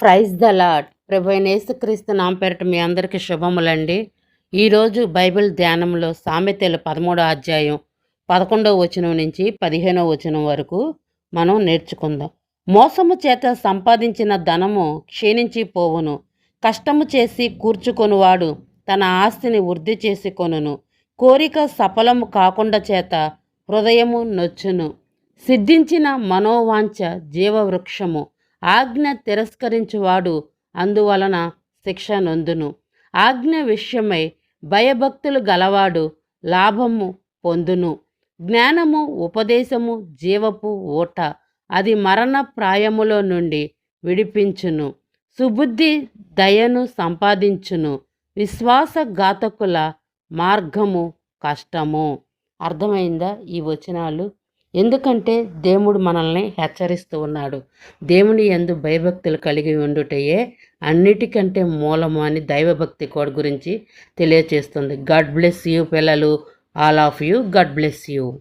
Praise the lord ప్రభు అయిన యేసుక్రీస్తు నామ పేరట మీ అందరికీ శుభములండి. ఈరోజు బైబిల్ ధ్యానంలో సామెతలు పదమూడో అధ్యాయం పదకొండవ వచనం నుంచి పదిహేనవ వచనం వరకు మనం నేర్చుకుందాం. మోసము చేత సంపాదించిన ధనము క్షీణించి పోవును. కష్టము చేసి కూర్చుకొనువాడు తన ఆస్తిని వృద్ధి చేసి కొనును. కోరిక సఫలము కాకుండా చేత హృదయము నొచ్చును. సిద్ధించిన మనోవాంఛ జీవవృక్షము. ఆజ్ఞ తిరస్కరించువాడు అందువలన శిక్ష నొందును. ఆజ్ఞ విషయమై భయభక్తులు గలవాడు లాభము పొందును. జ్ఞానము ఉపదేశము జీవపు ఊట అది మరణ ప్రాయములో నుండి విడిపించును. సుబుద్ధి దయను సంపాదించును. విశ్వాసఘాతకుల మార్గము కష్టము. అర్థమైందా ఈ వచనాలు? ఎందుకంటే దేవుడు మనల్ని హెచ్చరిస్తూ ఉన్నాడు. దేవుని ఎందు భయభక్తులు కలిగి ఉండుటయే అన్నిటికంటే మూలము అని దైవభక్తి కోడ్ గురించి తెలియచేస్తుంది. గాడ్ బ్లెస్ యూ పిల్లలు. All of you. God bless you.